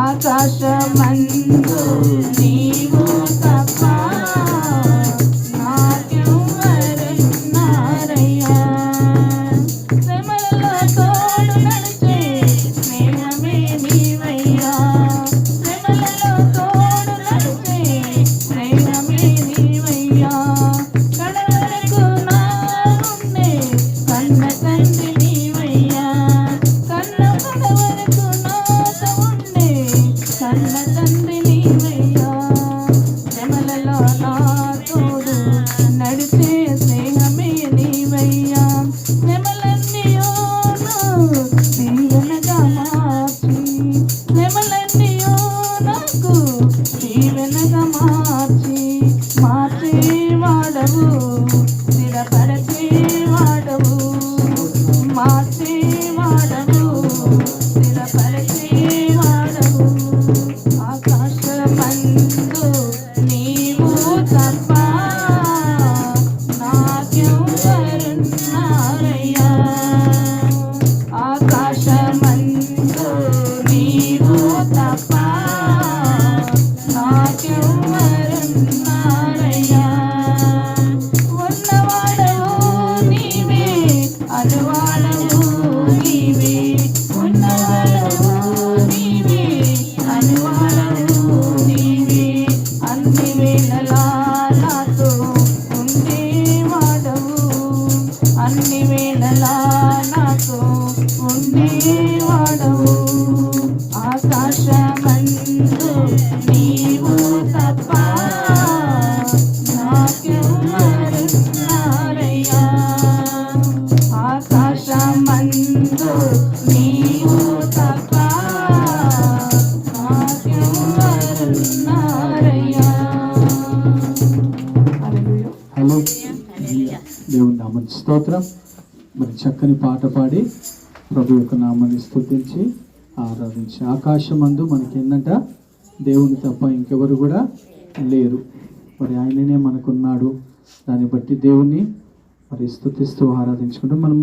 ఆకాశమందు నడిచే స్నేహమే నీవయ్యా. శ్రమలన్నీయోను దీవెనగా మార్చి. శ్రమలన్నీయో నాకు దీవెనగా మార్చి. మార్చేవాడవు స్థిరపరచేవాడవు. వేళలా నాతో ఉండేవాడవు. ఆకాశమందు నీవు తప్ప నాకెవరున్నారయ్యా ఆకాశమందు నీవు తప్ప నాకెవరున్నారయ్యా దేవుని స్తోత్రం. మరి చక్కని పాట పాడి ప్రభు యొక్క నామాన్ని స్థుతించి ఆరాధించి ఆకాశమందు మనకి ఏంటంట దేవుని తప్ప ఇంకెవరు కూడా లేరు. మరి ఆయననే మనకున్నాడు. దాన్ని బట్టి దేవుణ్ణి మరి స్థుతిస్తూ ఆరాధించుకుంటూ మనం